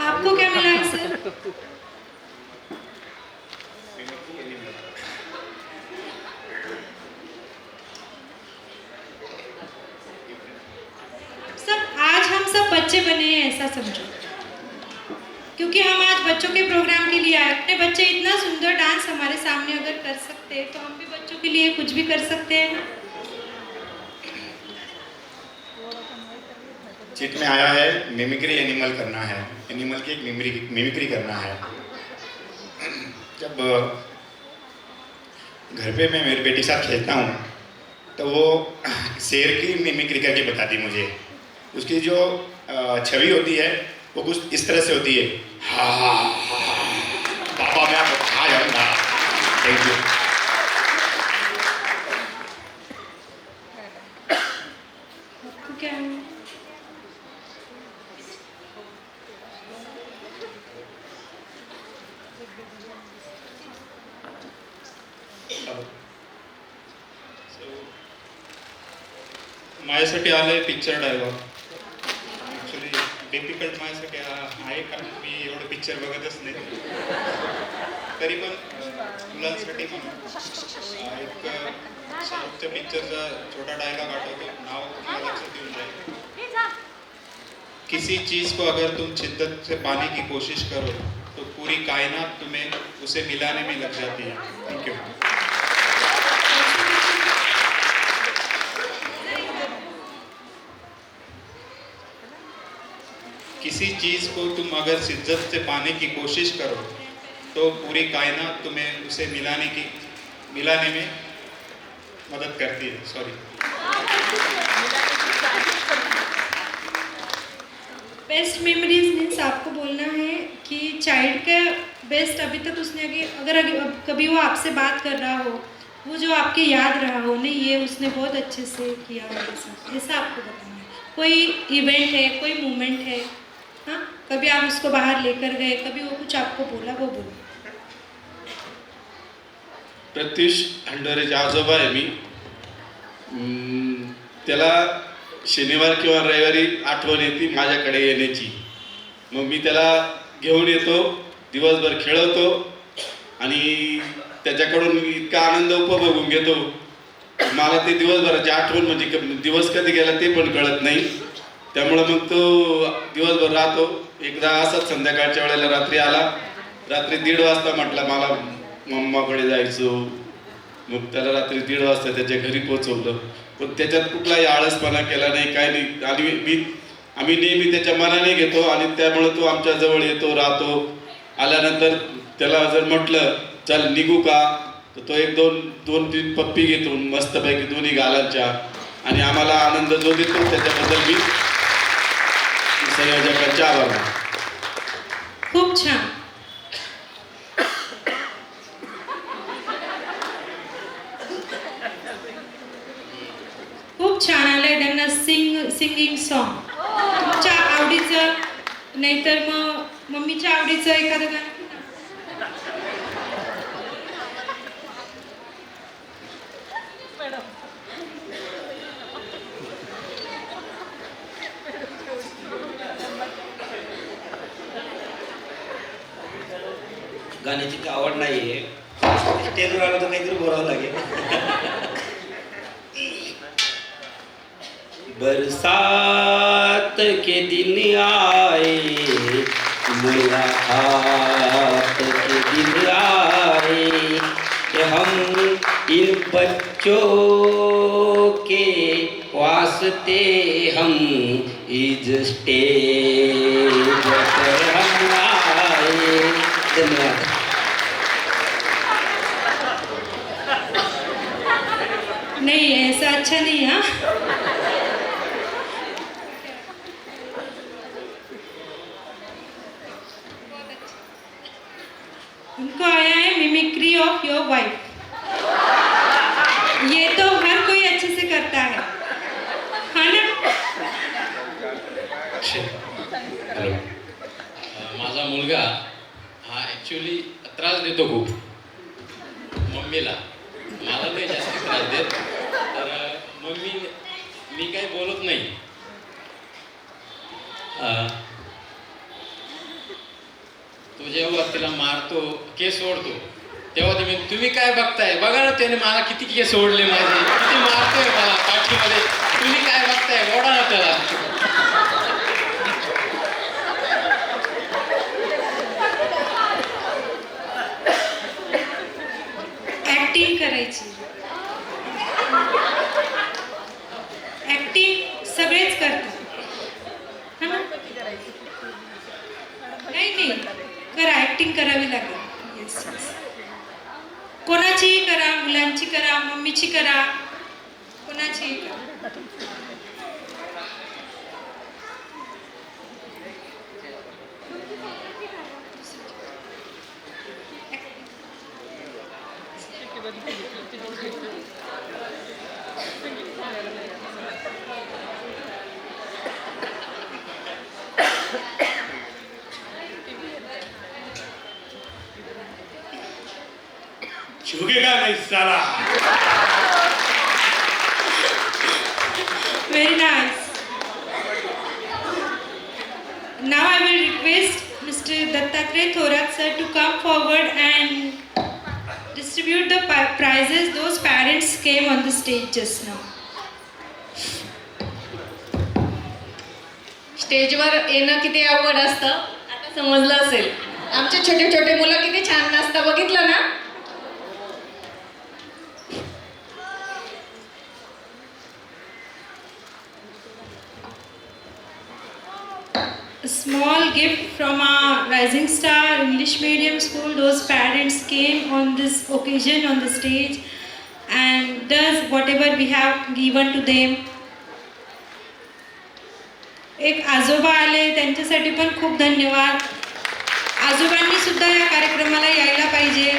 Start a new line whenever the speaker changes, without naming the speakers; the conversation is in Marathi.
आपको क्या मिला है सर सब, आज हम सब बच्चे बने हैं, ऐसा समझो। क्योंकि हम आज बच्चों के प्रोग्राम के लिए आए। अपने बच्चे इतना सुंदर डांस हमारे सामने अगर कर सकते हैं तो हम भी बच्चों के लिए कुछ भी कर सकते हैं।
चिट में आया है मिमिक्री एनिमल करना है। एनिमल की एक मिमिक्री मिमिक्री करना है। जब घर पे मैं मेरी बेटी के साथ खेलता हूँ तो वो शेर की मिमिक्री करके बताती मुझे। उसकी जो छवि होती है वो कुछ इस तरह से होती है। हाँ हाँ हाँ, पापा मैं आपको खा जाऊँगा। थैंक यू
क्या
माझ्यासाठी आलंय पिक्चर डायलॉग ॲक्च्युली डिफिकल्ट माझ्यासाठी हा आहे कारण मी एवढं पिक्चर बघतच नाही. तरी पण मुलांसाठी म्हणून एक शाहरुखच्या पिक्चरचा छोटा डायलॉग आठवतो. नाव तुम्हाला लक्षात येऊन जाईल. किसी चीज को अगर तुम शिद्दत से पाने की कोशिश करो तो पूरी कायनात तुम्हें उसे मिलाने में लग जाती है. थैंक यू किसी चीज़ को तुम अगर शिद्दत से पाने की कोशिश करो तो पूरी कायनात तुम्हें उसे मिलाने की, मिलाने में मदद करती है। सॉरी
बेस्ट मेमोरीज मीन्स आपको बोलना है कि चाइल्ड का बेस्ट अभी तक उसने आगे अगर कभी वो आपसे बात कर रहा हो, वो जो आपके याद रहा हो, नहीं, ये उसने बहुत अच्छे से किया ऐसा आपको बताना है। कोई इवेंट है, कोई मोमेंट हाँ कभी आप उसको बाहर लेकर गए कभी वो कुछ आपको बोला वो बोला।
प्रत्युष हंडोरेचे आजोबा आहे मी. त्याला शनिवार किंवा रविवारी आठवण येते माझ्याकडे येण्याची. मग मी त्याला घेऊन येतो दिवसभर खेळवतो आणि त्याच्याकडून इतका आनंद उपभोगून घेतो. मला ते दिवसभराची आठवण म्हणजे दिवस कधी गेला ते पण कळत नाही. त्यामुळं मग तो दिवसभर राहतो. एकदा असंच संध्याकाळच्या वेळेला रात्री आला. रात्री दीड वाजता म्हटला मला मम्माकडे जायचो. मग त्याला रात्री दीड वाजता त्याच्या घरी पोचवलं पण त्याच्यात कुठलाही आळसपणा केला नाही काय नाही. आणि मी आम्ही नेहमी त्याच्या मनाने घेतो आणि त्यामुळं तो आमच्या जवळ येतो राहतो. आल्यानंतर त्याला जर म्हटलं चल निघू का? तर तो एक दोन दोन तीन पप्पी घेतो मस्तपैकी दोन्ही गालांच्या. आणि आम्हाला आनंद जो देतो त्याच्याबद्दल मी संयोजकांचे आभार
खूप छान. खूप छान आलंय त्यांना सिंग सिंगिंग सॉन्ग तुमच्या आवडीचं नाहीतर मग मम्मीच्या आवडीचं एखादं गाणं?
गाण्याची आवड नाहीये. स्टेजवर आलं तर काहीतरी बोलावं लागेल. बरसात के दिन आए मुलाकात के दिन आए, कि हम इन बच्चों के वास्ते हम इस स्टेज पर हम आए। धन्यवाद
नहीं ऐसा अच्छा नहीं हाँ? उनको आया है मिमिक्री ऑफ़ योर वाइफ ये तो हर कोई अच्छे से करता है। हाँ
अं, माझा मुलगा हा ॲक्च्युली त्रास देतो खूप. मम्मीला. मला नाही जास्त त्रास देत. मी मी काही बोलत नाही. तो जेव्हा तिला मारतो केस सोडतो तेव्हा तुम्ही तुम्ही काय बघताय? बघा ना त्याने मला किती केस सोडले माझे. किती मारतोय मला पाठीमध्ये. तुम्ही काय बघताय? ओढा ना त्याला
ऍक्टिंग करायची ऍक्टिंग सगळेच करतात हा ना? नाही. करा ऍक्टिंग करावी लागेल. येस येस कोणाचीही करा मुलांची करा मम्मीची करा. कोणाचीही करा.
झुकेगा नहीं साला
Very nice. Now I will request Mr. Dattatreya Thorat sir to come forward and distribute the prizes those parents came on the stage just now.
स्टेजवर येणं किती अवघड असतं आता समजलं असेल आमचे छोटे छोटे मुलं किती छान नाचतं बघितलं ना
small gift from our Rising Star English Medium School. Those parents came on this occasion on the stage and does whatever we have given to them. एक आजोबा आले त्यांच्यासाठी पण खूप धन्यवाद आजोबांनी सुद्धा या कार्यक्रमाला यायला पाहिजे